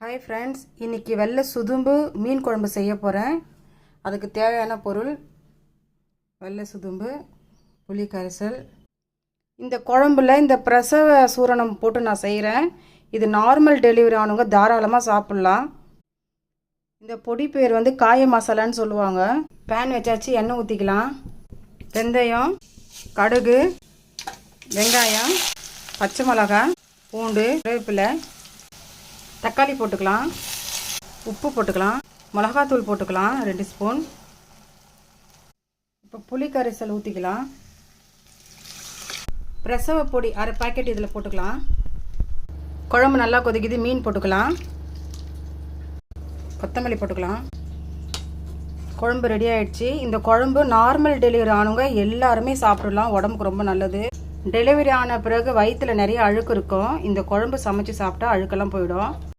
Hi friends இன்றைக்கி வெள்ளை சுதும்பு மீன் குழம்பு செய்ய போகிறேன் அதுக்கு தேவையான பொருள் வெள்ளை சுதும்பு புளி கரிசல். இந்த குழம்புல இந்த பிரசவ சூரணம் போட்டு நான் செய்கிறேன் இது நார்மல் டெலிவரி ஆனவங்க தாராளமாக சாப்பிட்லாம். இந்த பொடி பேர் வந்து காய மசாலான்னு சொல்லுவாங்க. பேன் வச்சாச்சு எண்ணெய் ஊற்றிக்கலாம் வெந்தயம் கடுகு வெங்காயம் பச்சை மிளகாய் பூண்டு வேப்பிலை தக்காளி போட்டுக்கலாம் உப்பு போட்டுக்கலாம் மிளகாத்தூள் போட்டுக்கலாம் ரெண்டு ஸ்பூன். இப்போ புளி கரைசல் ஊற்றிக்கலாம் பிரசவ பொடி அரை பாக்கெட் இதில் போட்டுக்கலாம். குழம்பு நல்லா கொதிக்குது மீன் போட்டுக்கலாம். கொத்தமல்லி போட்டுக்கலாம். குழம்பு ரெடி ஆகிடுச்சி இந்த குழம்பு நார்மல் டெலிவரி ஆனவங்க எல்லாருமே சாப்பிடலாம். உடம்புக்கு ரொம்ப நல்லது. டெலிவரி ஆன பிறகு வயிற்றில் நிறைய அழுக்கு இருக்கும். இந்த குழம்பு சமைச்சு சாப்பிட்டா அழுக்கெல்லாம் போயிடும்.